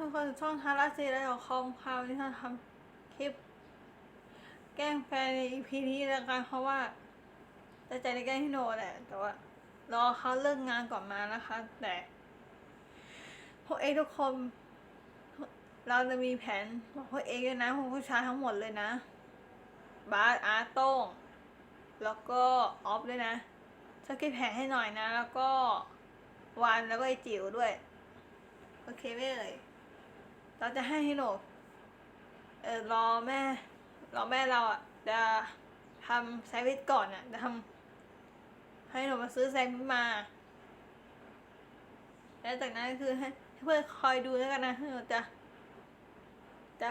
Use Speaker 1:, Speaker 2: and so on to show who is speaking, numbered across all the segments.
Speaker 1: ทุกคนช่องทาราซีและของคอมคราวนี้เราทำคลิป แกล้งแฟนใน EP นี้แล้วกันเพราะว่าตั้งใจในแกล้งพี่โนแหละ แต่ว่า รอเขาเลิกงานก่อนมานะคะ แต่พวกเองทุกคนเราจะมีแผนบอกพวกเองด้วยนะพวกผู้ชายทั้งหมดเลยนะ บาสอาร์ตโต้งแล้วก็ออฟด้วยนะจะคิดแผนให้หน่อยนะ แล้วก็วันแล้วก็ไอจิ๋วด้วย โอเคไหมเอ่ย เราจะให้ฮิโนเออรอแม่ รอแม่เราอะจะทำแซนด์วิชก่อนอะจะทำให้หนูมาซื้อแซนด์วิชมา แล้วจากนั้นก็คือให้เพื่อนคอยดูแล้วกันนะให้หนูจะจะ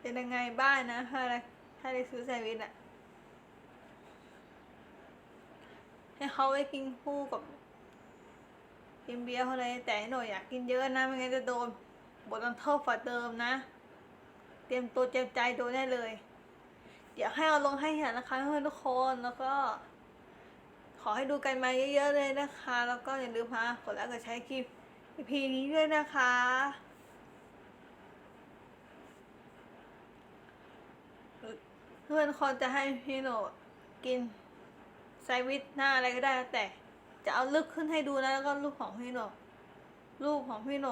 Speaker 1: เป็นยังไงบ้างนะถ้าได้ถ้าได้ซื้อแซนด์วิชอะให้เขาไว้กินคู่กับกินเบียร์อะไรแต่หน่อยอยากกินเยอะนะไม่งั้นจะโดน บทลงโทษฝ่าเดิมนะ เตรียมตัวเตรียมใจโดนได้เลย เดี๋ยวให้เอาลงให้เห็นนะคะเพื่อนทุกคนแล้วก็ ขอให้ดูกันมาเยอะๆเลยนะคะ แล้วก็อย่าลืมพากดไลค์กดแชร์คลิป EP นี้ด้วยนะคะเพื่อนคนจะให้พี่โนกินแซวิชหน้าอะไรก็ได้แต่จะเอาลึกขึ้นให้ดูนะแล้วก็รูปของพี่โนรูปของพี่โน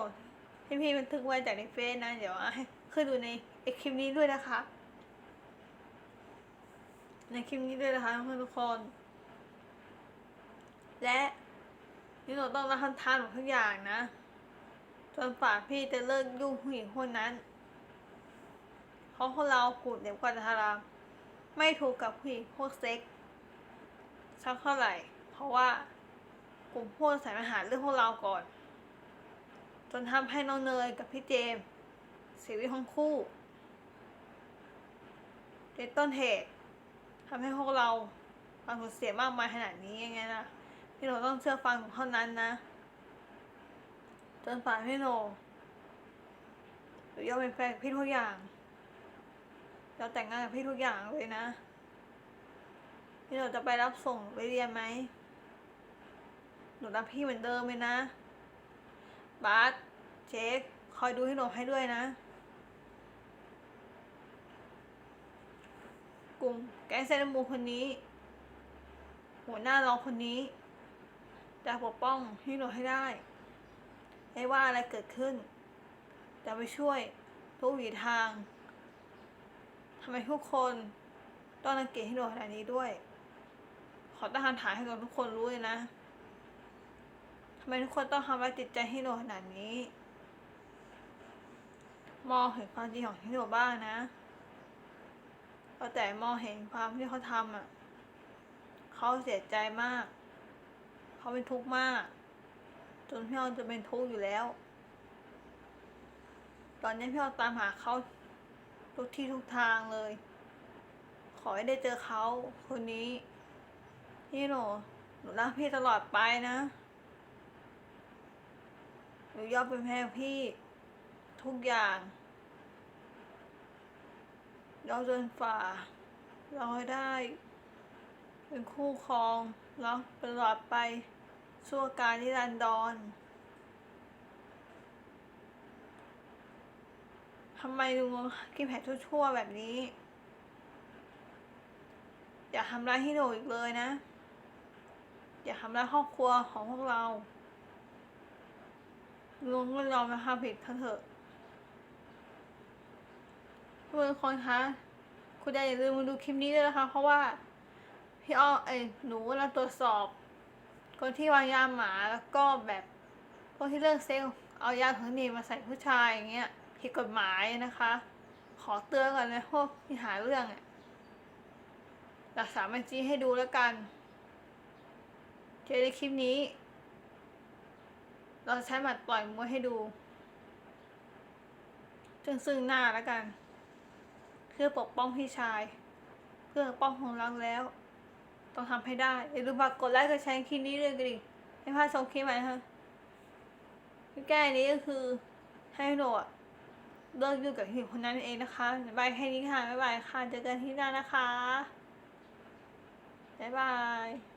Speaker 1: ที่พี่บันทึกไว้จากในเฟซนะ เดี๋ยวเอาให้ขึ้นดูในในคลิปนี้ด้วยนะคะ ในคลิปนี้ด้วยนะคะเพื่อนทุกคน และพี่โนต้องรับทานหมดทุกอย่างนะจนป่าพี่จะเลิกยุ่งผู้หญิงคนนั้น เพราะพวกเรากลุ่มเด็กกว่าจะทารามไม่ถูกกับผู้หญิงพวกเซ็กสักเท่าไหร่ เพราะว่ากลุ่มพวกสายมาหาเรื่องพวกเราก่อน นทำให้น้องเนยกับพี่เจมส์เสียชีวิตทั้งคู่เป็นต้นเหตุทำให้พวกเราความสูญเสียมากมายขนาดนี้ยังไงนะพี่โนต้องเชื่อฟังเท่านั้นนะ จนป่านพี่โนหรือยอมเป็นแฟนพี่ทุกอย่างเราแต่งงานกับพี่ทุกอย่างเลยนะ พี่โหนจะไปรับส่งไปเรียนไหม หนูรักพี่เหมือนเดิมเลยนะ บาสเชคคอยดูให้หนูให้ด้วยนะ กลุ่มแก๊งเซนมูคนนี้ หัวหน้าเราคนนี้ จะปกป้องให้หนูให้ได้ ไม่ว่าอะไรเกิดขึ้น จะไปช่วยทุกวิถีทางทำไมทุกคนต้องรังเกียจให้หนูขนาดนี้ด้วย ขอตั้งคำถามให้กับทุกคนรู้เลยนะ มทุกคนต้องทำร้ายจิตใจให้หนูขนาดนี้ มองเห็นความจริงของที่หนูบ้างนะก็แต่มองเห็นความที่เขาทำอะ เขาเสียใจมาก เขาเป็นทุกข์มาก จนพี่ออนจะเป็นทุกข์อยู่แล้ว ตอนนี้พี่ออนตามหาเขาทุกที่ทุกทางเลย ขอให้ได้เจอเขาคนนี้ พี่หนูหนูรักพี่ตลอดไปนะ หนูยอมเป็นแม่พี่ทุกอย่างเราจนฝ่าเราให้ได้ เป็นคู่ครองรักตลอดไปชั่วการนิรันดรทำไมลุงกินแผลชั่วๆแบบนี้ อย่าทำร้ายที่หนูอีกเลยนะ อย่าทำร้ายครอบครัวของพวกเรา ลุงก็ยอมนะคะผิดเถอะทุกคนคะคุณยายอย่าลืมมาดูคลิปนี้ด้วยนะคะ เพราะว่าพี่อ้อเอ้หนูเราตรวจสอบ คนที่วางยาหมาแล้วก็แบบพวกที่เลิกเซ็กเอายาถึงนีมาใส่ผู้ชายอย่างเงี้ยผิดกฎหมายนะคะ ขอเตือนก่อนเลยพวกที่หาเรื่องอะรักษาบัญชีให้ดูแล้วกัน เจอในคลิปนี้ เราใช้หมัดปล่อยมวยให้ดูซึ่งซึ่งหน้าแล้วกัน เพื่อปกป้องพี่ชาย เพื่อป้องของเราแล้ว ต้องทำให้ได้อย่าลืมฝากกดไลค์กดแชร์คลิปนี้ด้วยกันดิไม่พลาดชมคลิปใหม่นะที่แก้นี้ก็คือให้โหนดเลิกยุ่งกับผู้หญิงคนนั้นเองนะคะบายบายแค่นี้ค่ะบ๊ายบายค่ะ เจอกันที่หน้านะคะบ๊ายบาย